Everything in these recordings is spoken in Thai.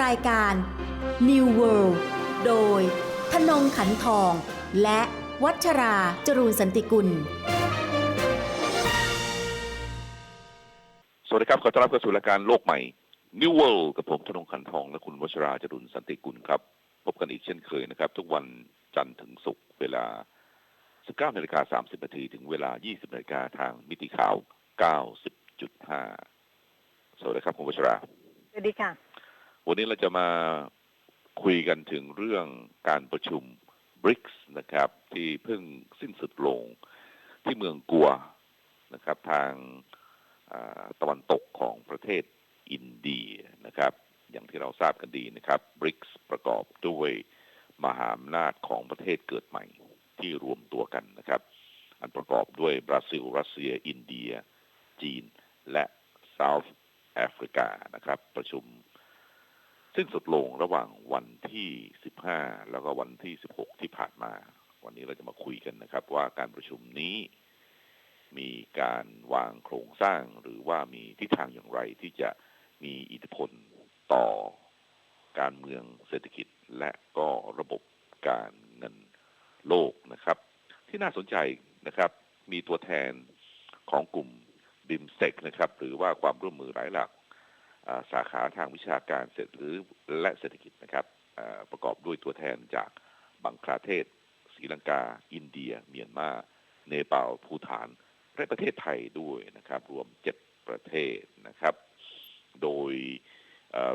รายการ New World โดยธนงขันทอง และวัชราจรูนสันติกุล สวัสดีครับ ขอต้อนรับเข้าสู่รายการโลกใหม่ New World กับผมธนงขันทอง และคุณวชราจรุนสันติกุลครับ พบกันอีกเช่นเคยนะครับ ทุกวันจันทร์ถึงศุกร์เวลา 19นาฬิกา30นาทีถึงเวลา 20นาฬิกาทางมิติข่าว 90.5 สวัสดีครับ คุณวชรา สวัสดีค่ะ วันนี้เราจะมาคุยกันถึงเรื่องการประชุม BRICS นะครับ ที่เพิ่งสิ้นสุดลงที่เมืองกัวนะครับ ทางตะวันตกของประเทศอินเดียนะครับ อย่างที่เราทราบกันดีนะครับ BRICS ประกอบด้วยมหาอำนาจของประเทศเกิดใหม่ที่รวมตัวกันนะครับ อันประกอบด้วยบราซิล รัสเซีย อินเดีย จีน และเซาท์แอฟริกานะครับ ประชุม สิ้นสุดลงระหว่างวันที่ 15 แล้วก็วันที่ 16 ที่ผ่านมา วันนี้เราจะมาคุยกันนะครับ ว่าการประชุมนี้มีการวางโครงสร้าง หรือว่ามีทิศทางอย่างไรที่จะมีอิทธิพลต่อการเมืองเศรษฐกิจและก็ระบบการเงินโลกนะครับ ที่น่าสนใจนะครับ มีตัวแทนของกลุ่มบิมเซกนะครับ หรือว่าความร่วมมือหลายหลัก สาขาทางวิชาการเศรษฐหรือและเศรษฐกิจนะครับประกอบด้วยตัวแทนจากบังคลาเทศศรีลังกา อินเดีย เมียนมาเนปาลภูฐานและประเทศไทยด้วยนะครับ รวมเจ็ดประเทศนะครับ โดย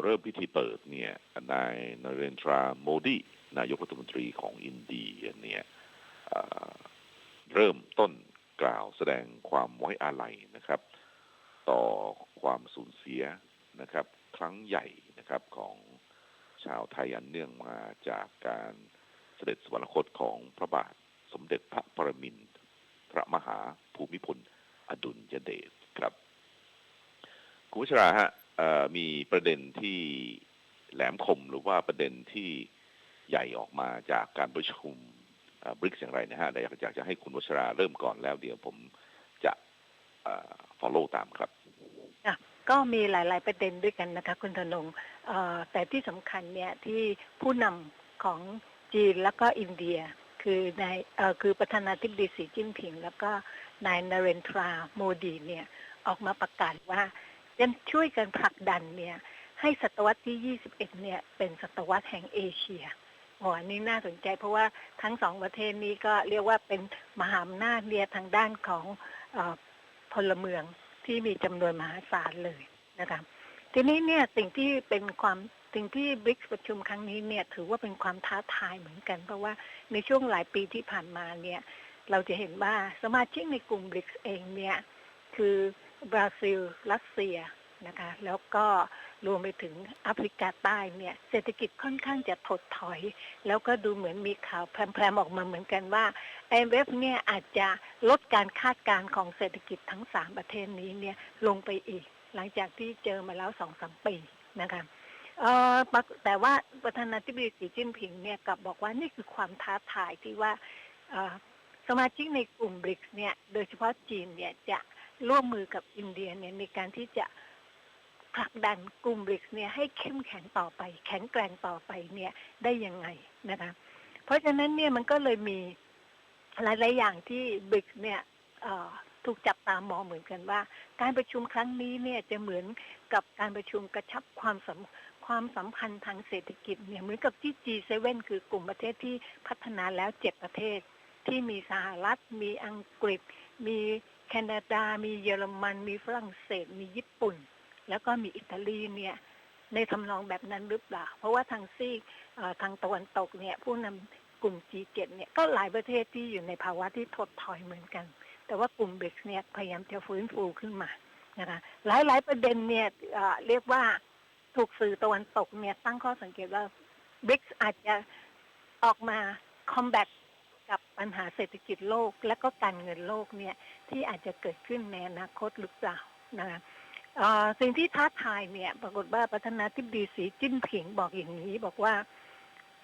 เริ่มพิธีเปิดเนี่ยนายนเรนทราโมดีนายกรัฐมนตรีของอินเดียเนี่ยเริ่มต้นกล่าวแสดงความไว้อาลัยนะครับ ต่อความสูญเสีย นะครับ ครั้งใหญ่นะครับของชาวไทยอันเนื่องมาจากการเสด็จสวรรคตของพระบาทสมเด็จพระปรมินทรพระมหาภูมิพลอดุลยเดชครับ คุณวชราฮะมีประเด็นที่แหลมคมหรือว่าประเด็นที่ใหญ่ออกมาจากการประชุมบริกอย่างไรนะฮะแต่อยากอยากจะให้คุณวชราเริ่มก่อนแล้วเดี๋ยวผมจะเอ่อ follow ตามครับ ก็มีหลาย ๆ ประเด็นด้วยกันนะคะ คุณธนงแต่ที่สำคัญเนี่ยที่ผู้นำของจีนแล้วก็อินเดีย คือนายคือประธานาธิบดีสีจิ้นผิง แล้วก็นายนเรนทราโมดีเนี่ยออกมาประกาศว่าจะช่วยกันผลักดันเนี่ยให้ศตวรรษที่ 21 เนี่ย เป็นศตวรรษแห่งเอเชียโอ้อันนี้น่าสนใจเพราะว่าทั้งสองประเทศนี้ก็เรียกว่าเป็นมหาอำนาจเนี่ยทางด้านของอพลเมือง ที่มีจำนวนมหาศาลเลยนะคะทีนี้เนี่ยสิ่งที่เป็นความสิ่งที่บริกประชุมครั้งนี้เนี่ยถือว่าเป็นความท้าทายเหมือนกัน เพราะว่าในช่วงหลายปีที่ผ่านมาเนี่ยเราจะเห็นว่าสมาชิกในกลุ่มบริกเองเนี่ยคือบราซิล รัสเซีย นะคะ แล้วก็รวมไปถึงแอฟริกาใต้เนี่ย เศรษฐกิจค่อนข้างจะถดถอย แล้วก็ดูเหมือนมีข่าวแพรมๆออกมาเหมือนกันว่า IMF เนี่ยอาจจะลดการคาดการณ์ของเศรษฐกิจทั้ง 3 ประเทศนี้เนี่ยลงไปอีก หลังจากที่เจอมาแล้วสองสามปีนะคะเออแต่ว่าประธานาธิบดีสีจิ้นผิงเนี่ยกลับบอกว่านี่คือความท้าทายที่ว่าสมาชิกในกลุ่มบริกเนี่ย โดยเฉพาะจีนเนี่ยจะร่วมมือกับอินเดียเนี่ยในการที่จะ ผลักดันกลุ่มบริกเนี่ยให้เข้มแข็งต่อไป แข็งแกร่งต่อไปเนี่ยได้ยังไงนะคะเพราะฉะนั้นเนี่ยมันก็เลยมีหลายๆอย่างที่บริกเนี่ยถูกจับตามองเหมือนกันว่า การประชุมครั้งนี้เนี่ยจะเหมือนกับการประชุมกระชับความสัมความสัมพันธ์ทางเศรษฐกิจเนี่ยเหมือนกับที่ G7 คือกลุ่มประเทศที่พัฒนาแล้วเจ็ดประเทศ ที่มีสหรัฐ มีอังกฤษ มีแคนาดา มีเยอรมัน มีฝรั่งเศส มีญี่ปุ่น แล้วก็มีอิตาลีเนี่ยในทำนองแบบนั้นหรือเปล่า เพราะว่าทางซีกทางตะวันตกเนี่ยผู้นำกลุ่ม G7 เนี่ยก็หลายประเทศที่อยู่ในภาวะที่ถดถอยเหมือนกัน แต่ว่ากลุ่มเบกเนี่ยพยายามจะฟื้นฟูขึ้นมานะคะหลายๆประเด็นเนี่ยเรียกว่าถูกสื่อตะวันตกเนี่ยตั้งข้อสังเกตว่าเบรกอาจจะออกมาคอมแบทกับปัญหาเศรษฐกิจโลก และก็การเงินโลกเนี่ยที่อาจจะเกิดขึ้นในอนาคตหรือเปล่านะคะ สิ่งที่ท้าทายเนี่ย ปรากฏว่าประธานาธิบดีสีจิ้นผิงบอกอย่างนี้ บอกว่า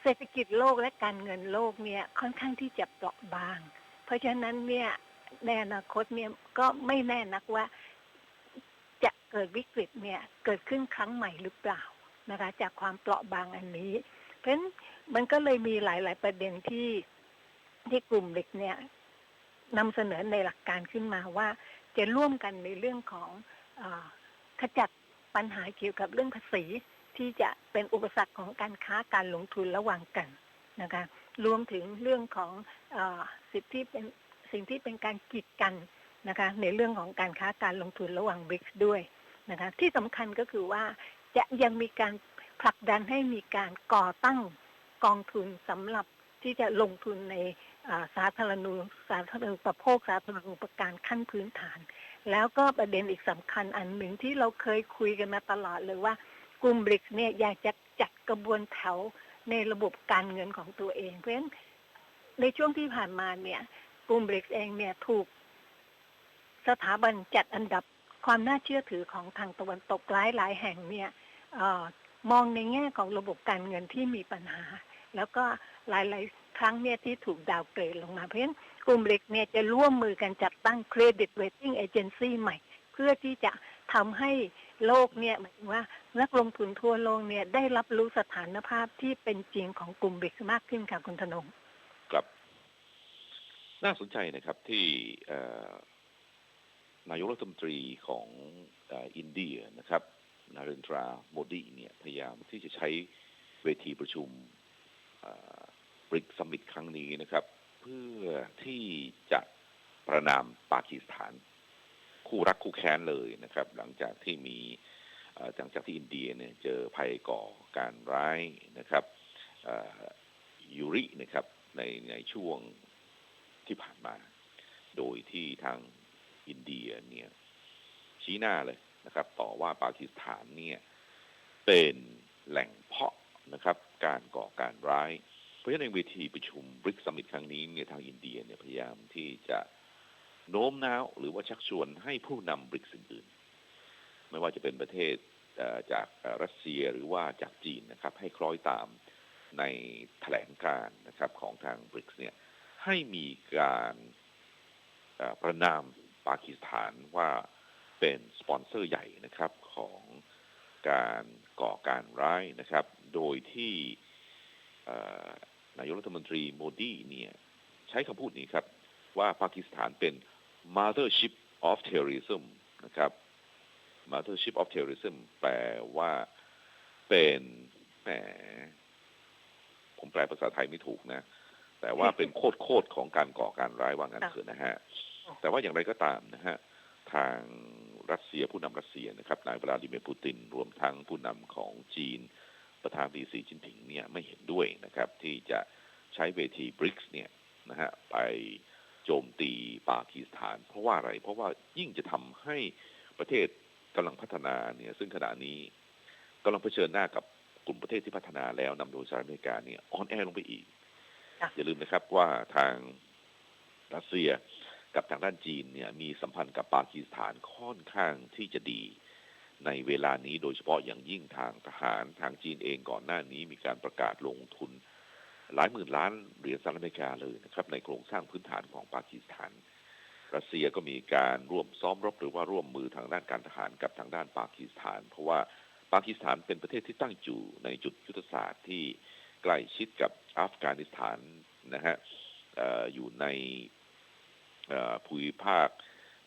เศรษฐกิจโลกและการเงินโลกเนี่ยค่อนข้างที่จะเปราะบาง เพราะฉะนั้นเนี่ยในอนาคตเนี่ยก็ไม่แน่นักว่าจะเกิดวิกฤตเนี่ยเกิดขึ้นครั้งใหม่หรือเปล่านะคะ จากความเปราะบางอันนี้ เพราะฉะนั้นมันก็เลยมีหลาย ๆ ประเด็นที่ที่กลุ่มเด็กเนี่ยนำเสนอในหลักการขึ้นมาว่าจะร่วมกันในเรื่องของ ขจัดปัญหาเกี่ยวกับเรื่องภาษีที่จะเป็นอุปสรรคของการค้าการลงทุนระหว่างกันนะคะรวมถึงเรื่องของอสิทธิเป็นสิ่งที่เป็นการกีดกันนะคะในเรื่องของการค้าการลงทุนระหว่างบริกด้วยนะคะที่สำคัญก็คือว่าจะยังมีการผลักดันให้มีการก่อตั้งกองทุนสำหรับที่จะลงทุนในสาธารณูสาธารณูปโภคสาธารณูปการขั้นพื้นฐาน แล้วก็ประเด็นอีกสำคัญอันหนึ่งที่เราเคยคุยกันมาตลอดเลยว่ากลุ่มบริกเนี่ยอยากจะจัดกระบวนแถวในระบบการเงินของตัวเอง เพราะฉะนั้นในช่วงที่ผ่านมาเนี่ย กลุ่มบริกเองเนี่ยถูก สถาบันจัดอันดับความน่าเชื่อถือของทางตะวันตกหลายหลายแห่งเนี่ยออมองในแง่ของระบบการเงินที่มีปัญหา แล้วก็หลายๆ ครั้งเนี่ยที่ถูกดาวเกรดลงมาเพราะฉะนั้นกลุ่มเหล็กเนี่ยจะร่วมมือกันจัดตั้งเครดิตเ a ตติ้งเอเจนซี่ใหม่ เพื่อที่จะทำให้โลกเนี่ยหมายถึงว่านักลงทุนทั่วโลกเนี่ยได้รับรู้สถานภาพที่เป็นจริงของกลุ่มเบรกมากขึ้นค่ะคุณธนงครับน่าสนใจนะครับที่นายกรัฐมนตรีของอออินเดียนะครับ นาเรนทราโมดีเนี่ยพยายามที่จะใช้เวทีประชุม บริกสมิตครั้งนี้นะครับ เพื่อที่จะประนามปากีสถาน คู่รักคู่แค้นเลยนะครับ หลังจากที่มีหลังจากที่อินเดียเนี่ยเจอภัยก่อการร้ายนะครับยูรินะครับในในช่วงที่ผ่านมา โดยที่ทางอินเดียเนี่ยชี้หน้าเลยนะครับ ต่อว่าปากีสถานเนี่ยเป็นแหล่งเพาะนะครับ การก่อการร้าย เพราะฉะนั้นในเวทีประชุมบริกสมิตครั้งนี้เนี่ยทางอินเดียเนี่ยพยายามที่จะโน้มน้าวหรือว่าชักชวนให้ผู้นำบริกอื่นๆไม่ว่าจะเป็นประเทศจากรัสเซียหรือว่าจากจีนนะครับ ให้คล้อยตามในแถลงการนะครับของทางบริกเนี่ยให้มีการประนามปากีสถานว่าเป็นสปอนเซอร์ใหญ่นะครับของการก่อการร้ายนะครับ โดยที่เอ่อนายกรัฐมนตรีโมดีเนี่ยใช้คำพูดนี้ครับ ว่าปากีสถานเป็น mothership of terrorism นะครับ mothership of terrorism แปลว่าเป็นแหมผมแปลภาษาไทยไม่ถูกนะ แต่ว่าเป็นโคตรโคตรของการก่อการร้ายว่างั้นค่ะเถอะนะฮะ แต่ว่าอย่างไรก็ตามนะฮะ ทางรัสเซียผู้นำรัสเซียนะครับ นายวลาดิเมียร์ปูติน รวมทั้งผู้นำของจีน ประธานดีสีจิ้นผิงเนี่ยไม่เห็นด้วยนะครับ ที่จะใช้เวทีบริกส์เนี่ยนะฮะไปโจมตีปากีสถาน เพราะว่าอะไร เพราะว่ายิ่งจะทำให้ประเทศกำลังพัฒนาเนี่ยซึ่งขณะนี้กำลังเผชิญหน้ากับกลุ่มประเทศที่พัฒนาแล้วนำโดยสหรัฐอเมริกาเนี่ยอ่อนแอลงไปอีกค่ะอย่าลืมนะครับว่าทางรัสเซียกับทางด้านจีนเนี่ยมีสัมพันธ์กับปากีสถานค่อนข้างที่จะดี ในเวลานี้โดยเฉพาะอย่างยิ่งทางทหารทางจีนเองก่อนหน้านี้มีการประกาศลงทุน หลายหมื่นล้านเหรียญสหรัฐอเมริกาเลยนะครับ ในโครงสร้างพื้นฐานของปากีสถานรัสเซียก็มีการร่วมซ้อมรบหรือว่าร่วมมือทางด้านการทหารกับทางด้านปากีสถาน เพราะว่าปากีสถานเป็นประเทศที่ตั้งอยู่ในจุดยุทธศาสตร์ที่ใกล้ชิดกับอัฟกานิสถานนะฮะออยู่ในภูมิภาค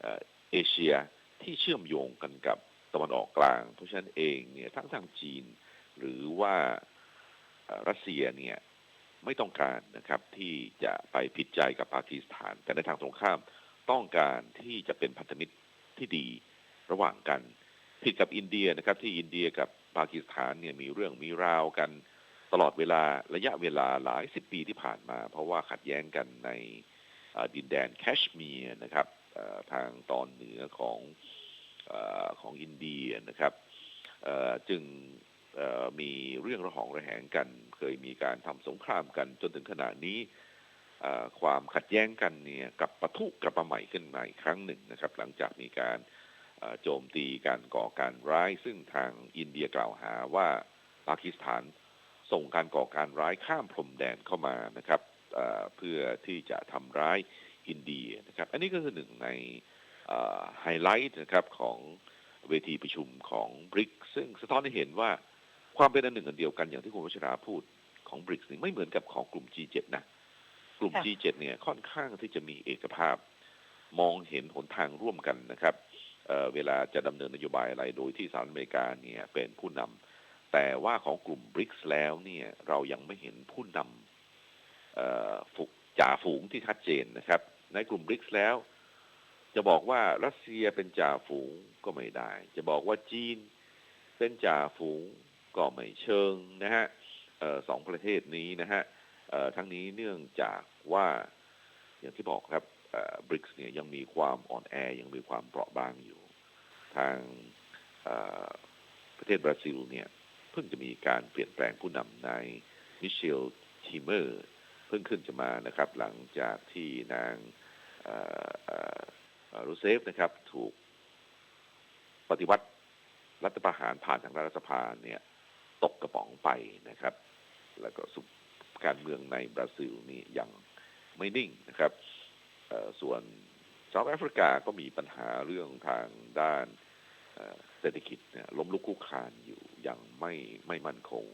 เอเอเชียที่เชื่อมโยงกันกับ ตะวันออกกลาง เพราะฉะนั้นเองเนี่ยทั้งทางจีน หรือว่ารัสเซียเนี่ยไม่ต้องการนะครับที่จะไปผิดใจกับปากีสถาน แต่ในทางตรงข้ามต้องการที่จะเป็นพันธมิตรที่ดีระหว่างกัน ผิดกับอินเดียนะครับที่อินเดียกับปากีสถานเนี่ยมีเรื่องมีราวกันตลอดเวลาระยะเวลาหลายสิบปีที่ผ่านมา เพราะว่าขัดแย้งกันในดินแดนแคชเมียร์นะครับทางตอนเหนือของ อของอินเดียนะครับจึงมีเรื่องระหองระแหงกัน เคยมีการทำสงครามกันจนถึงขณะนี้ความขัดแย้งกันเนี่ยกับปะทุกลับมาใหม่ขึ้นมาอีกครั้งหนึ่งนะครับ หลังจากมีการโจมตีการก่อการร้าย ซึ่งทางอินเดียกล่าวหาว่าปากีสถานส่งการก่อการร้ายข้ามพรมแดนเข้ามานะครับเพื่อที่จะทำร้ายอินเดียนะครับ อันนี้ก็คือหนึ่งใน ไฮไลท์นะครับของเวทีประชุมของบริกซึ่งสะท้อนให้เห็นว่าความเป็นอันหนึ่งอันเดียวกันอย่างที่คุณวัชราพูดของบริกส์นี่ไม่เหมือนกับของกลุ่ม G7 นะ กลุ่ม G7 เนี่ยค่อนข้างที่จะมีเอกภาพ มองเห็นหนทางร่วมกันนะครับเเวลาจะดำเนินนโยบายอะไรโดยที่สหรัฐอเมริกาเนี่ยเป็นผู้นำแต่ว่าของกลุ่มบริกส์แล้วเนี่ยเรายังไม่เห็นผู้นำฝูงจ่าฝูงที่ชัดเจนนะครับ ในกลุ่มบริกส์แล้ว จะบอกว่ารัสเซียเป็นจ่าฝูงก็ไม่ได้ จะบอกว่าจีนเป็นจ่าฝูงก็ไม่เชิงนะฮะออสองประเทศนี้นะฮะทั้งนี้เนื่องจากว่าอย่างที่บอกครับบริกส์เนี่ยยังมีความอ่อนแอ ยังมีความเปราะบางอยู่ ทางประเทศบราซิลเนี่ยเพิ่งจะมีการเปลี่ยนแปลงผู้นำในมิเชลทีเมอร์ เพิ่งขึ้นจะมานะครับ หลังจากที่นาง รูเซฟนะครับ ถูกปฏิวัติรัฐประหารผ่านทางรัฐสภาเนี่ย ตกกระป๋องไปนะครับ แล้วก็สุการเมืองในบราซิลนี่ยังไม่นิ่งนะครับส่วนเซาท์แอฟริกาก็มีปัญหาเรื่องทางด้านเศรษฐกิจเนี่ยล้มลุกคุกคานอยู่ยังไม่ไม่มั่นคง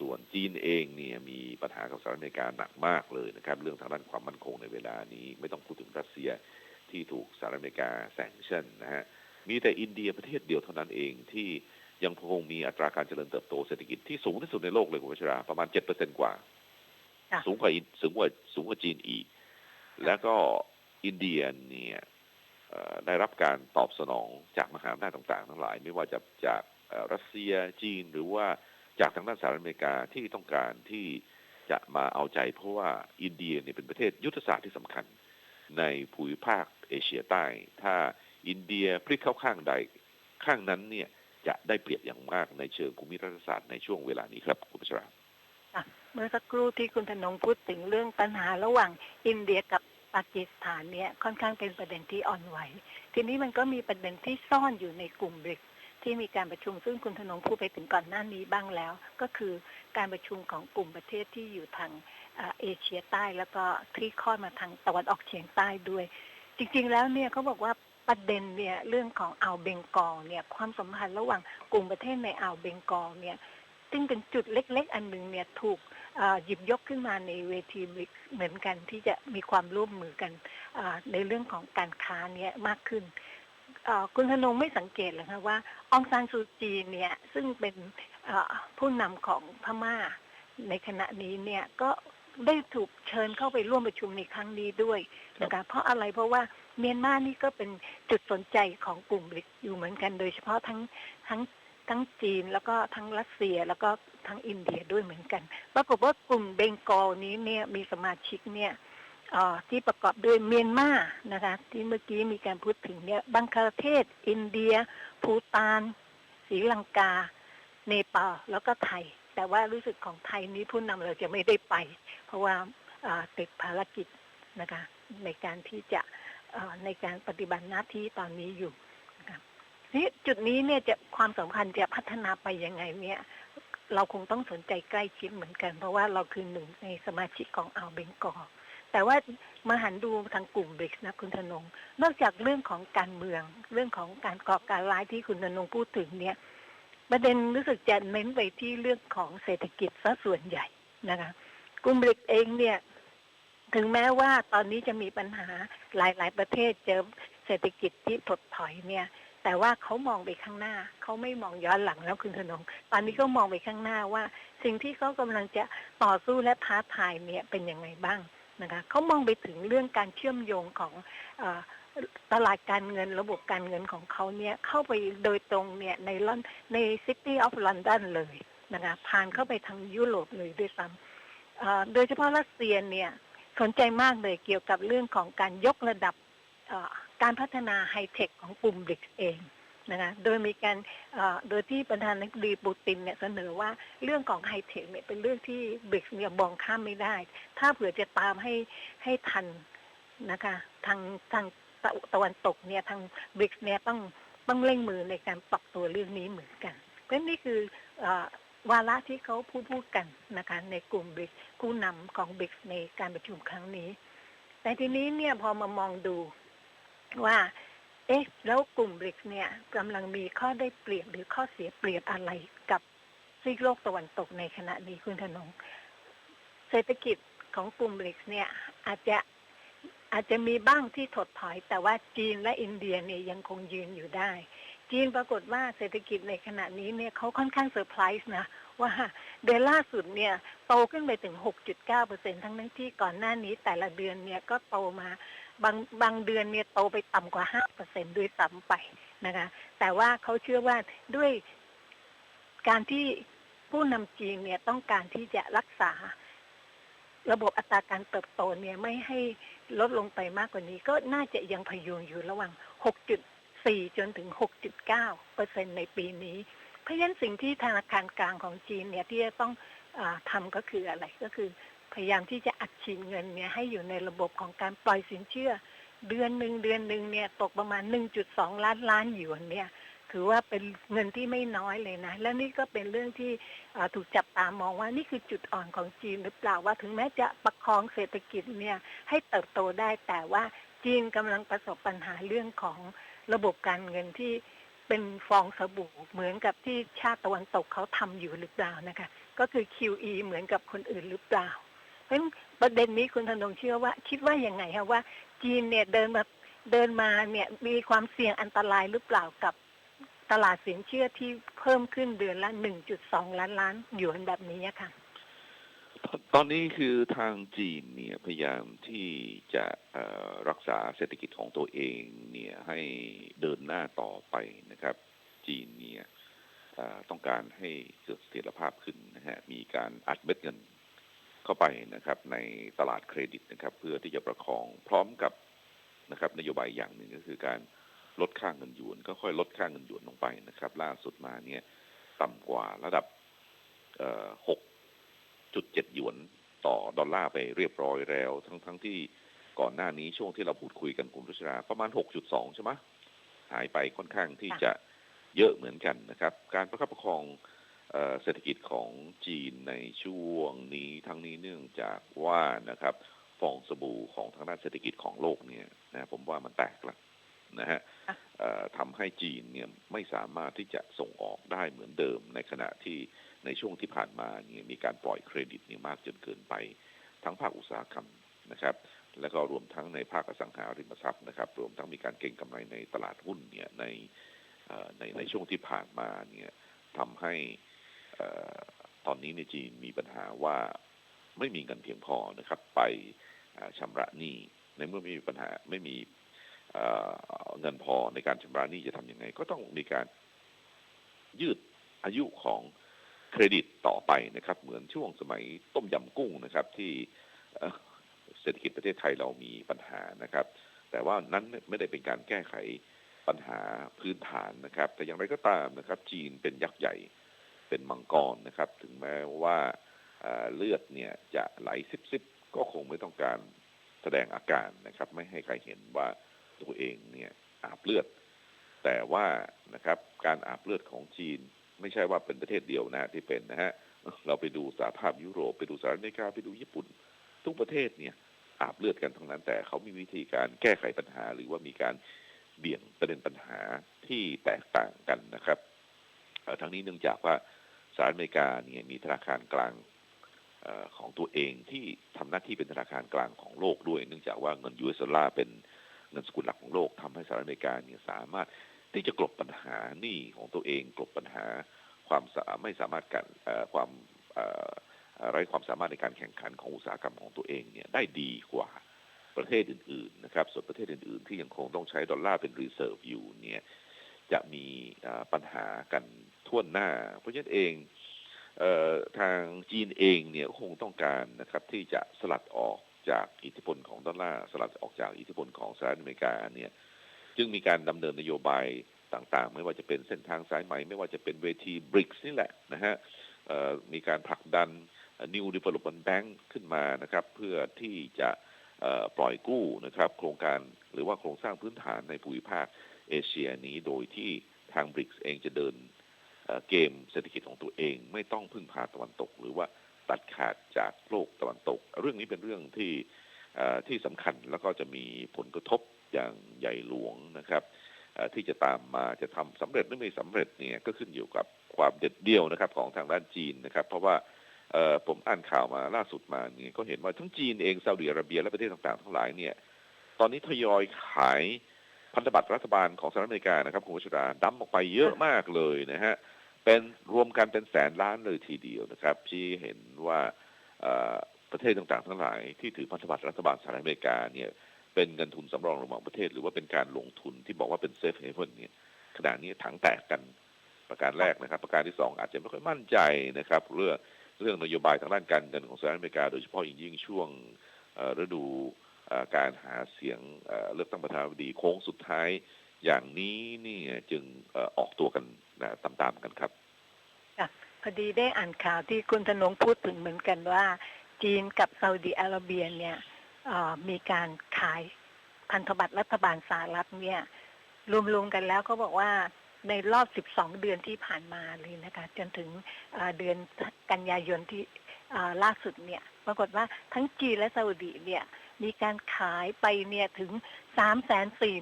ส่วนจีนเองเนี่ยมีปัญหากับสหรัฐอเมริกาหนักมากเลยนะครับ เรื่องทางด้านความมั่นคงในเวลานี้ ไม่ต้องพูดถึงรัสเซีย ที่ถูกสหรัฐอเมริกาแซงชั่นนะฮะมีแต่อินเดียประเทศเดียวเท่านั้นเองที่ยังคงมีอัตราการเจริญเติบโตเศรษฐกิจที่สูงที่สุดในโลกเลยคุณวัชราประมาณเจ็ดเปอร์เซ็นกว่าค่ะสูงกว่าอินสูงกว่าสูงกว่าจีนอีก แล้วก็อินเดียเนี่ยเอ่อได้รับการตอบสนองจากมหาอำนาจต่างๆ ทั้งหลาย ไม่ว่าจะจากเอ่อรัสเซียจีนหรือว่าจากทางด้านสหรัฐอเมริกาที่ต้องการที่จะมาเอาใจ เพราะว่าอินเดียเนี่ยเป็นประเทศยุทธศาสตร์ที่สำคัญในภูมิภาค เอเชียใต้ ถ้าอินเดียพลิกเข้าข้างใดข้างนั้นเนี่ยจะได้เปรียบอย่างมากในเชิงภูมิรัฐศาสตร์ในช่วงเวลานี้ครับคุณประชราเมื่อสักครู่ที่คุณธนงพูดถึงเรื่องปัญหาระหว่างอินเดียกับปากีสถานเนี่ยค่อนข้างเป็นประเด็นที่อ่อนไหว ทีนี้มันก็มีประเด็นที่ซ่อนอยู่ในกลุ่มบริกที่มีการประชุมซึ่งคุณธนงพูดไปถึงก่อนหน้านี้บ้างแล้ว ก็คือการประชุมของกลุ่มประเทศที่อยู่ทางเอเชียใต้ แล้วก็คลี่คลอดมาทางตะวันออกเฉียงใต้ด้วย จริงๆ แล้วเนี่ยเขาบอกว่าประเด็นเนี่ยเรื่องของอ่าวเบงกอลเนี่ยความสัมพันธ์ระหว่างกลุ่มประเทศในอ่าวเบงกอลเนี่ยซึ่งเป็นจุดเล็ก ๆ อันหนึ่งเนี่ยถูกหยิบยกขึ้นมาในเวทีเหมือนกันที่จะมีความร่วมมือกันในเรื่องของการค้าเนี้ยมากขึ้นคุณธนงไม่สังเกตเหรอคะว่าองซานซูจีเนี่ยซึ่งเป็นผู้นำของพม่าในขณะนี้เนี่ยก็ ได้ถูกเชิญเข้าไปร่วมประชุมในครั้งนี้ด้วยนะคะเพราะอะไรเพราะว่าเมียนมานี่ก็เป็นจุดสนใจของกลุ่มบริกอยู่เหมือนกัน โดยเฉพาะทั้งทั้งทั้งจีนแล้วก็ทั้งรัสเซียแล้วก็ทั้งอินเดียด้วยเหมือนกันปรากฏว่ากลุ่มเบงกอลนี้เนี่ยมีสมาชิกเนี่ยเอ่อที่ประกอบด้วยเมียนมานะคะที่เมื่อกี้มีการพูดถึงเนี่ยบังคลาเทศ อินเดีย ภูตานศรีลังกา เนปาลแล้วก็ไทย แต่ว่ารู้สึกของไทยนี้ผู้นำเราจะไม่ได้ไป เพราะว่าติดภารกิจนะคะในการที่จะในการปฏิบัติหน้าที่ตอนนี้อยู่นะคะนี่จุดนี้เนี่ยจะความสัมพันธ์จะพัฒนาไปยังไงเนี่ยเราคงต้องสนใจใกล้ชิดเหมือนกัน เพราะว่าเราคือหนึ่งในสมาชิกของอ่าวเบงกอลแต่ว่ามาหันดูทางกลุ่มเบริกนะคุณธนง นอกจากเรื่องของการเมือง เรื่องของการก่อการร้ายที่คุณธนงพูดถึงเนี่ย ประเด็นรู้สึกจะเน้นไปที่เรื่องของเศรษฐกิจซะส่วนใหญ่นะคะกลุ่มบริกเองเนี่ย ถึงแม้ว่าตอนนี้จะมีปัญหาหลาย ๆ ประเทศเจอเศรษฐกิจที่ถดถอยเนี่ย แต่ว่าเขามองไปข้างหน้า เขาไม่มองย้อนหลังแล้วคุณธนงตอนนี้เขามองไปข้างหน้าว่า สิ่งที่เขากำลังจะต่อสู้และท้าทายเนี่ยเป็นยังไงบ้างนะคะเขามองไปถึงเรื่องการเชื่อมโยงของอ ตลาดการเงินระบบการเงินของเขาเนี่ยเข้าไปโดยตรงเนี่ยในลอนในซิตี้ออฟลอนดอนเลยนะคะผ่านเข้าไปทางยุโรปเลยด้วยซ้ำโดยเฉพาะรัสเซียเนี่ยสนใจมากเลยเกี่ยวกับเรื่องของการยกระดับการพัฒนาไฮเทคของกลุ่มบริกเองนะคะโดยมีการโดยที่ประธานาธิบดีปูตินเนี่ยเสนอว่าเรื่องของไฮเทคเนี่ยเป็นเรื่องที่บริกเนี่ยมองข้ามไม่ได้ ถ้าเผื่อจะตามให้ให้ทันนะคะทางทาง ตะตะวันตกเนี่ยทางบริกเนี่ยต้องต้องเร่งมือในการปรับตัวเรื่องนี้เหมือนกัน เพราะนี่คืออวาระที่เขาพูดพูดกันนะคะในกลุ่มบริกผู้นำของบริกในการประชุมครั้งนี้ แต่ทีนี้เนี่ยพอมามองดูว่าเอ๊ะแล้วกลุ่มบริกเนี่ยกำลังมีข้อได้เปรียบหรือข้อเสียเปรียบอะไรกับซีกโลกตะวันตกในขณะนี้คุณธนง เศรษฐกิจของกลุ่มบริกเนี่ยอาจจะ อาจจะมีบ้างที่ถดถอย แต่ว่าจีนและอินเดียเนี่ยยังคงยืนอยู่ได้ จีนปรากฏว่าเศรษฐกิจในขณะนี้เนี่ยเขาค่อนข้างเซอร์ไพรส์นะว่าเดือนล่าสุดเนี่ยโตขึ้นไปถึง 6.9เปอร์เซ็นทั้งนั้นที่ก่อนหน้านี้แต่ละเดือนเนี่ยก็โตมาบางบางเดือนเนี่ยโตไปต่ำกว่า5เปอร์เซ็นด้วยซ้ำไปนะคะ แต่ว่าเขาเชื่อว่าด้วยการที่ผู้นำจีนเนี่ยต้องการที่จะรักษาระบบอัตราการเติบโตเนี่ยไม่ให้ ลดลงไปมากกว่านี้ก็น่าจะยังพยุงอยู่ระหว่าง 6.4 จนถึง 6.9เปอร์เซ็นในปีนี้ เพราะฉะนั้นสิ่งที่ธนาคารกลางของจีนเนี่ยที่จะต้องอทำก็คืออะไรก็คือ พยายามที่จะอัดฉีดเงินเนี่ยให้อยู่ในระบบของการปล่อยสินเชื่อ เดือนหนึ่งเดือนหนึ่งเนี่ยตกประมาณ 1.2 ล้านล้านหยวนเนี่ย ถือว่าเป็นเงินที่ไม่น้อยเลยนะ และนี่ก็เป็นเรื่องที่ถูกจับตามองว่านี่คือจุดอ่อนของจีนหรือเปล่าว่าถึงแม้จะประคองเศรษฐกิจเนี่ยให้เติบโตได้แต่ว่าจีนกำลังประสบปัญหาเรื่องของระบบการเงินที่เป็นฟองสบู่เหมือนกับที่ชาติตะวันตกเขาทำอยู่หรือเปล่านะคะ ก็คือ QE เหมือนกับคนอื่นหรือเปล่า เพราะฉะนั้นประเด็นนี้คุณธนงเชื่อว่า คิดว่ายังไงคะว่าจีนเนี่ยเดินมาเดินมาเนี่ยมีความเสี่ยงอันตรายหรือเปล่ากับ ตลาดสินเชื่อที่เพิ่มขึ้นเดือนละ 1.2 ล้านล้านหยวนแบบนี้ค่ะ ตอนนี้คือทางจีนเนี่ยพยายามที่จะรักษาเศรษฐกิจของตัวเองเนี่ยให้เดินหน้าต่อไปนะครับ จีนเนี่ยต้องการให้เกิดเสถียรภาพขึ้นนะฮะมีการอัดเม็ดเงินเข้าไปนะครับ ในตลาดเครดิตนะครับ เพื่อที่จะประคองพร้อมกับนะครับ นโยบายอย่างหนึ่งก็คือการ ลดค่าเงินหยวนก็ค่อยลดค่าเงินหยวนลงไปนะครับ ล่าสุดมาเนี่ยต่ำกว่าระดับเอ่อหกจุดเจ็ดหยวนต่อดอลลาร์ไปเรียบร้อยแล้ว ทั้งทั้งที่ก่อนหน้านี้ช่วงที่เราพูดคุยกันคุณรุชราประมาณ 6.2 ใช่ไหมหายไปค่อนข้างที่ค่ะจะเยอะเหมือนกันนะครับ การประคับประคองเอ่อเศรษฐกิจของจีนในช่วงนี้ทั้งนี้เนื่องจากว่านะครับฟองสบู่ของทางด้านเศรษฐกิจของโลกเนี่ยนะผมว่ามันแตกแล้ว นะฮะค่ะเอ่อทำให้จีนเนี่ยไม่สามารถที่จะส่งออกได้เหมือนเดิม ในขณะที่ในช่วงที่ผ่านมาเนี่ยมีการปล่อยเครดิตเนี่ยมากจนเกินไป ทั้งภาคอุตสาหกรรมนะครับ แล้วก็รวมทั้งในภาคอสังหาริมทรัพย์นะครับ รวมทั้งมีการเก็งกำไรในตลาดหุ้นเนี่ยในเอ่อในในช่วงที่ผ่านมาเนี่ยทำให้เอ่อตอนนี้ในจีนมีปัญหาว่าไม่มีเงินเพียงพอนะครับ ไปเอ่อชำระหนี้ในเมื่อไม่มีปัญหาไม่มี เงินพอในการชำระหนี้จะทำยังไง ก็ต้องมีการยืดอายุของเครดิตต่อไปนะครับ เหมือนช่วงสมัยต้มยำกุ้งนะครับ ที่เศรษฐกิจประเทศไทยเรามีปัญหานะครับ แต่ว่านั้นไม่ได้เป็นการแก้ไขปัญหาพื้นฐานนะครับ แต่อย่างไรก็ตามนะครับ จีนเป็นยักษ์ใหญ่เป็นมังกรนะครับ ถึงแม้ว่าเอ่อเลือดเนี่ยจะไหลซิบๆก็คงไม่ต้องการแสดงอาการนะครับ ไม่ให้ใครเห็นว่า ตัวเองเนี่ยอาบเลือด แต่ว่านะครับการอาบเลือดของจีน ไม่ใช่ว่าเป็นประเทศเดียวนะที่เป็นนะฮะเราไปดูสหภาพยุโรปไปดูสหรัฐอเมริกาไปดูญี่ปุ่น ทุกประเทศเนี่ยอาบเลือดกันทั้งนั้น แต่เขามีวิธีการแก้ไขปัญหา หรือว่ามีการเบี่ยงประเด็นปัญหาที่แตกต่างกันนะครับทั้งนี้เนื่องจากว่าสหรัฐอเมริกาเนี่ยมีธนาคารกลางของตัวเองที่ทำหน้าที่เป็นธนาคารกลางของโลกด้วย เนื่องจากว่าเงินยูเอสดอลลาร์เป็น เงินสกุลหลักของโลกทำให้สหรัฐอเมริกาเนี่ยสามารถที่จะกลบปัญหาหนี้ของตัวเองกลบปัญหาความไม่สามารถกันความอ่อเอ่อไร้ความสามารถในการแข่งขันของอุตสาหกรรมของตัวเองเนี่ยได้ดีกว่าประเทศอื่นๆนะครับ ส่วนประเทศอื่นๆ ที่ยังคงต้องใช้ดอลลาร์เป็นรีเซิร์ฟอยู่เนี่ยจะมีปัญหากันทั่วหน้า เพราะฉะนั้นเองเออทางจีนเองเนี่ยคงต้องการนะครับที่จะสลัดออก จากอิทธิพลของดอลลาร์สลัดออกจากอิทธิพลของสหรัฐอเมริกาเนี่ยจึงมีการดำเนินนโยบายต่างๆ ไม่ว่าจะเป็นเส้นทางสายไหม ไม่ว่าจะเป็นเวทีบริกส์นี่แหละนะฮะมีการผลักดัน New Development Bank ขึ้นมานะครับ เพื่อที่จะปล่อยกู้นะครับ โครงการหรือว่าโครงสร้างพื้นฐานในภูมิภาคเอเชียนี้โดยที่ทางบริกส์เองจะเดินเกมเศรษฐกิจของตัวเอง ไม่ต้องพึ่งพาตะวันตก หรือว่า ตัดขาดจากโลกตะวันตก เรื่องนี้เป็นเรื่องที่ที่สำคัญแล้วก็จะมีผลกระทบอย่างใหญ่หลวงนะครับที่จะตามมาจะทำสำเร็จหรือไม่สำเร็จเนี่ยก็ขึ้นอยู่กับความเด็ดเดี่ยวนะครับของทางด้านจีนนะครับ เพราะว่าผมอ่านข่าวมาล่าสุดมาเนี่ยก็เห็นว่าทั้งจีนเองซาอุดิอาระเบียและประเทศต่างๆทั้งหลายเนี่ยตอนนี้ทยอยขายพันธบัตรรัฐบาลของสหรัฐอเมริกานะครับคุณวัชราดั้มออกไปเยอะมากเลยนะฮะ เป็นรวมกันเป็นแสนล้านเลยทีเดียวนะครับ ที่เห็นว่าประเทศต่างๆ ทั้งหลายที่ถือพันธบัตรรัฐบาลสหรัฐอเมริกาเนี่ยเป็นเงินทุนสำรองระหว่างประเทศ หรือว่าเป็นการลงทุนที่บอกว่าเป็นเซฟเฮเวนเนี่ยขณะนี้ถังแตกกันประการแรกนะครับ ประการที่สองอาจจะไม่ค่อยมั่นใจนะครับ เรื่องเรื่องนโยบายทางด้านการเงินของสหรัฐอเมริกา โดยเฉพาะอย่างยิ่งช่วงฤดูการหาเสียงเลือกตั้งประธานาธิบดีโค้งสุดท้ายอย่างนี้นี่จึงออกตัวกัน นะตามๆกันครับพอดีได้อ่านข่าวที่คุณธนงพูดถึงเหมือนกันว่า จีนกับซาอุดิอาระเบียเนี่ยมีการขายพันธบัตรรัฐบาลสหรัฐเนี่ยรวมๆกันแล้วเขาบอกว่าในรอบ 12 เดือนที่ผ่านมาเลยนะคะ จนถึงเดือนกันยายนที่ล่าสุดเนี่ย ปรากฏว่าทั้งจีนและซาอุดิเนี่ย มีการขายไปเนี่ยถึง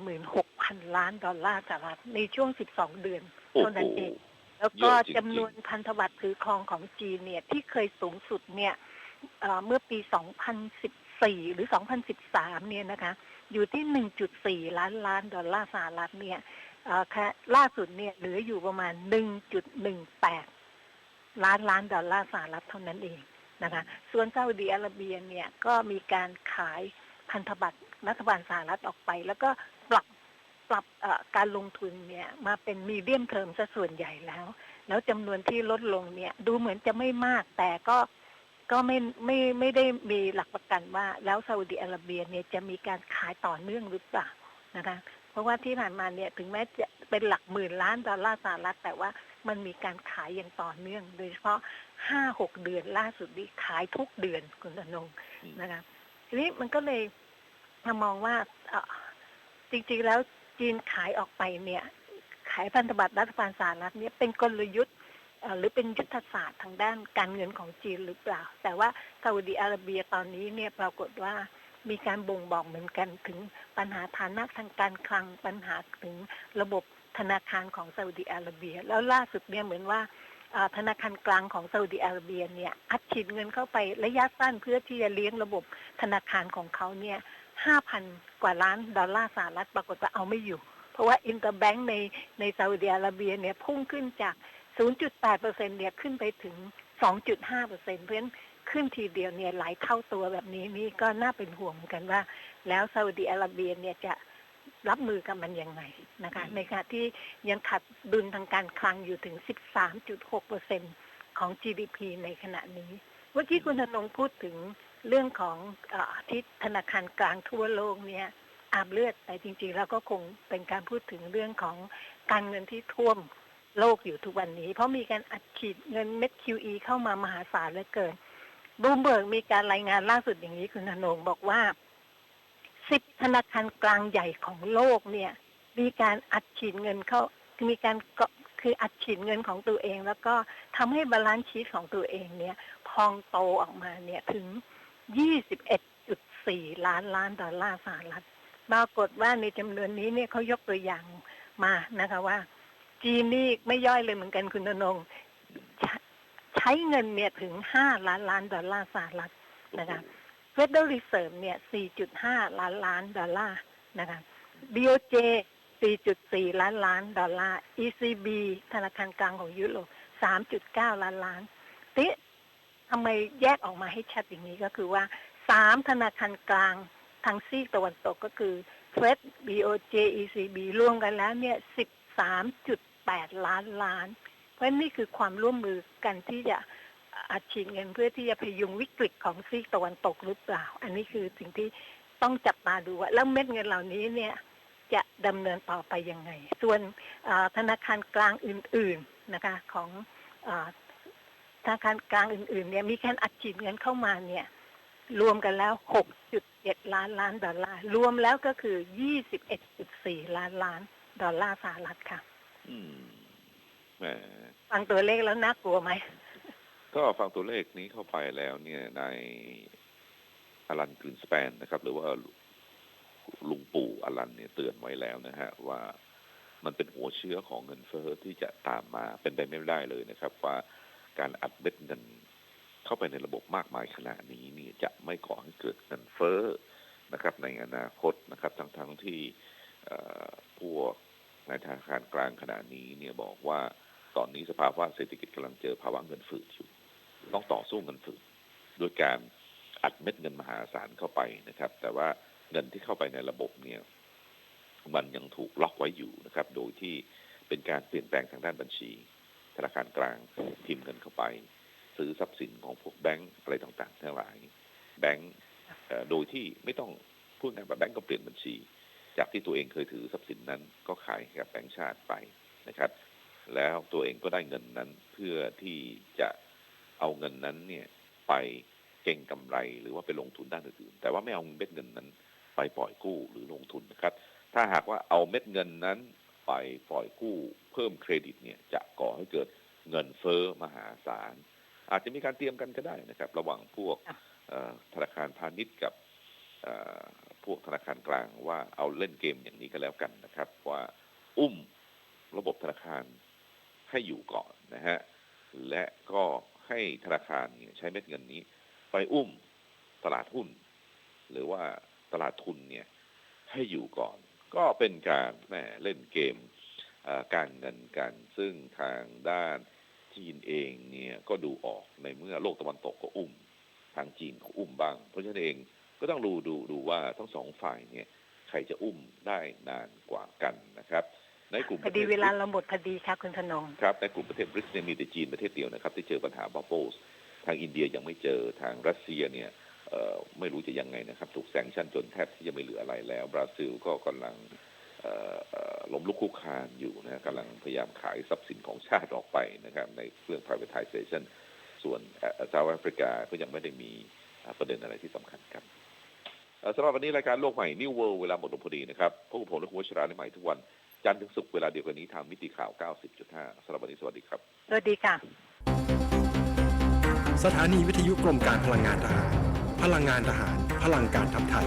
346,000 ล้านดอลลาร์สหรัฐในช่วง 12 เดือน เท่าโหนั้นเองแล้วก็เยอะจริงๆจำนวนพันธบัตรถือครองของจีนเนี่ยที่เคยสูงสุดเนี่ยเอ่อเมื่อปี 2014 หรือ 2013 เนี่ยนะคะ อยู่ที่ 1.4 ล้านล้านดอลลาร์สหรัฐเนี่ยเอ่อค่ะล่าสุดเนี่ยเหลืออยู่ประมาณ 1.18 ล้านล้านดอลลาร์สหรัฐเท่านั้นเองนะคะ ส่วนซาอุดีอาระเบียเนี่ยก็มีการขายพันธบัตรรัฐบาลสหรัฐออกไป แล้วก็ปรับ รับการลงทุนเนี่ยมาเป็นมีเดียมเทอมซะส่วนใหญ่แล้ว แล้วจำนวนที่ลดลงเนี่ยดูเหมือนจะไม่มากแต่ก็ก็ไม่ไม่ไม่ได้มีหลักประกันว่าแล้วซาอุดิอาระเบียเนี่ยจะมีการขายต่อเนื่องหรือเปล่านะคะเพราะว่าที่ผ่านมาเนี่ยถึงแม้จะเป็นหลักหมื่นล้านดอลลาร์สหรัฐแต่ว่ามันมีการขายอย่างต่อเนื่อง โดยเฉพาะห้าหกเดือนล่าสุดนี้ขายทุกเดือนคุณธนงนะคะทีนี้มันก็เลยมามองว่าจริงๆแล้ว จีนขายออกไปเนี่ย ขายพันธบัตรรัฐบาลสหรัฐเนี่ยเป็นกลยุทธ์หรือเป็นยุทธศาสตร์ทางด้านการเงินของจีนหรือเปล่า แต่ว่าซาอุดิอาระเบียตอนนี้เนี่ยปรากฏว่ามีการบ่งบอกเหมือนกันถึงปัญหาฐานะทางการคลังปัญหาถึงระบบธนาคารของซาอุดิอาระเบีย แล้วล่าสุดเนี่ยเหมือนว่าธนาคารกลางของซาอุดิอาระเบียเนี่ยอัดฉีดเงินเข้าไประยะสั้นเพื่อที่จะเลี้ยงระบบธนาคารของเขาเนี่ย ห้าพันกว่าล้านดอลลาร์สหรัฐปรากฏว่าเอาไม่อยู่ เพราะว่าอินเตอร์แบงก์ในในซาอุดิอาระเบียเนี่ยพุ่งขึ้นจาก 0.8เปอร์เซ็นเนี่ยขึ้นไปถึง 2.5เปอร์เซ็นเพราะฉะนั้นขึ้นทีเดียวเนี่ยหลายเท่าตัวแบบนี้นี่ก็น่าเป็นห่วงเหมือนกันว่า แล้วซาอุดิอาระเบียเนี่ยจะรับมือกับมันยังไงนะคะ ในขณะที่ยังขัดดุลทางการคลังอยู่ถึง 13.6เปอร์เซ็นของ GDP ในขณะนี้ เมื่อกี้คุณธนงพูดถึง เรื่องของอที่ธนาคารกลางทั่วโลกเนี่ยอาบเลือดแต่จริงๆ แล้วก็คงเป็นการพูดถึงเรื่องของการเงินที่ท่วมโลกอยู่ทุกวันนี้ เพราะมีการอัดฉีดเงินเม็ด QE เข้ามามหาศาลเหลือเกินบูมเบิร์กมีการรายงานล่าสุดอย่างนี้คุณธนงบอกว่าสิบธนาคารกลางใหญ่ของโลกเนี่ย มีการอัดฉีดเงินเข้ามีการกาะคืออัดฉีดเงินของตัวเอง แล้วก็ทำให้บาลานซ์ชีตของตัวเองเนี่ย พองโตออกมาเนี่ยถึง 21.4 ล้านล้านดอลลาร์สหรัฐปรากฏว่าในจำนวนนี้เนี่ยเขายกตัวอย่างมานะคะว่า จีนนี่ไม่ย่อยเลยเหมือนกันคุณนงใช้ใช้เงินเนี่ยถึง 5 ล้านล้านดอลลาร์สหรัฐนะคะ Federal Reserve เนี่ย 4.5 ล้านล้านดอลลาร์นะคะ BOJ 4.4 ล้านล้านดอลลาร์ ECB ธนาคารกลางของยุโรป 3.9 ล้านล้านทีนี้ ทำไมแยกออกมาให้ชัดอย่างนี้ก็คือว่าสามธนาคารกลางทางซีกตะวันตกก็คือ Fed BOJ ECB รวมกันแล้วเนี่ย13.8ล้านล้าน เพราะนี่คือความร่วมมือกันที่จะอัดฉีดเงินเพื่อที่จะพยุงวิกฤตของซีกตะวันตกหรือเปล่า อันนี้คือสิ่งที่ต้องจับตาดูว่าแล้วเม็ดเงินเหล่านี้เนี่ยจะดำเนินต่อไปยังไง ส่วนธนาคารกลางอื่น ๆนะคะของ ธนาคารกลางอื่นๆ เนี่ยมีการอัดฉีดเงินเข้ามาเนี่ย รวมกันแล้ว 6.7 ล้านล้านดอลลาร์ รวมแล้วก็คือ 21.4 ล้านล้านดอลลาร์สหรัฐค่ะอืมแหมฟังตัวเลขแล้วน่ากลัวไหม ก็ฟังตัวเลขนี้เข้าไปแล้วเนี่ยในอลันกรีนสแปนนะครับ หรือว่าลุงปู่อลันเนี่ยเตือนไว้แล้วนะฮะว่ามันเป็นหัวเชื้อของเงินเฟ้อที่จะตามมาเป็นไปไม่ได้เลยนะครับ ว่า การอัดเม็ดเงินเข้าไปในระบบมากมายขนาดนี้นี่จะไม่ก่อให้เกิดเงินเฟ้อนะครับ ในอนาคตนะครับ ทั้งๆทที่เอ่พวกในธนาคารกลางขณะนี้เนี่ยบอกว่าตอนนี้สภาวะเศรษฐกิจกำลังเจอภาวะเงินฝืดอยู่ต้องต่อสู้เงินฝืดโดยการอัดเม็ดเงินมหาศาลเข้าไปนะครับ แต่ว่าเงินที่เข้าไปในระบบเนี่ย มันยังถูกล็อกไว้อยู่นะครับ โดยที่เป็นการเปลี่ยนแปลงทางด้านบัญชี ธนาคารกลางพิมพ์เงินเข้าไป ซื้อทรัพย์สินของพวกแบงก์อะไรต่างๆทั้งหลาย แบงก์โดยที่ไม่ต้องพูดง่ายว่าแบงก์ก็เปลี่ยนบัญชี จากที่ตัวเองเคยถือทรัพย์สินนั้น ก็ขายให้กับแบงก์ชาติไปนะครับ แล้วตัวเองก็ได้เงินนั้นเพื่อที่จะเอาเงินนั้นเนี่ยไปเก็งกำไรหรือว่าไปลงทุนด้านอื่นๆแต่ว่าไม่เอาเม็ดเงินนั้น ไปปล่อยกู้หรือลงทุนนะครับ ถ้าหากว่าเอาเม็ดเงินนั้น ไปปล่อยกู้เพิ่มเครดิตเนี่ยจะก่อให้เกิดเงินเฟ้อมหาศาล อาจจะมีการเตรียมกันก็ได้นะครับ ระหว่างพวกค่ะเอ่อธนาคารพาณิชย์กับเอ่อพวกธนาคารกลางว่าเอาเล่นเกมอย่างนี้ก็แล้วกันนะครับ ว่าอุ้มระบบธนาคารให้อยู่ก่อนนะฮะและก็ให้ธนาคารเนี่ยใช้เม็ดเงินนี้ ไปอุ้มตลาดหุ้น หรือว่าตลาดทุนเนี่ยให้อยู่ก่อน ก็เป็นการแหมเล่นเกมเอ่อการเงินกัน ซึ่งทางด้านจีนเองเนี่ยก็ดูออกในเมื่อโลกตะวันตกก็อุ้ม ทางจีนก็อุ้มบ้าง เพราะฉะนั้นเองก็ต้องดูดูดูว่าทั้งสองฝ่ายเนี่ยใครจะอุ้มได้นานกว่ากันนะครับ ในกลุ่มพอดีเวลาเราหมดพอดีค่ะคุณธนงครับในกลุ่มประเทศบริกเนี่ยมีแต่จีนประเทศเดียวนะครับ ที่เจอปัญหาบับเบิลส์ทางอินเดียยังไม่เจอทางรัสเซียเนี่ยเอ่อ ไม่รู้จะยังไงนะครับ ถูกแซงชั่นจนแทบที่จะไม่เหลืออะไรแล้ว บราซิลก็กำลังเอ่อเอ่อล้มลุกคลุกคลานอยู่นะกำลังพยายามขายทรัพย์สินของชาติออกไปนะครับ ในเรื่อง privatization ส่วนเซาท์แอฟริกาก็ยังไม่ได้มีเอ่อประเด็นอะไรที่สำคัญครับเอ่อสำหรับวันนี้รายการโลกใหม่ New World เวลาหมดลงพอดีนะครับพบกับผมและคุณวัชราในใหม่ทุกวัน จันทร์ถึงศุกร์เวลาเดียวกันนี้ทางมิติข่าว 90.5สำหรับวันนี้สวัสดีครับ สวัสดีค่ะ สถานีวิทยุกรมการพลังงานทหาร พลังงานทหาร พลังการทำไทย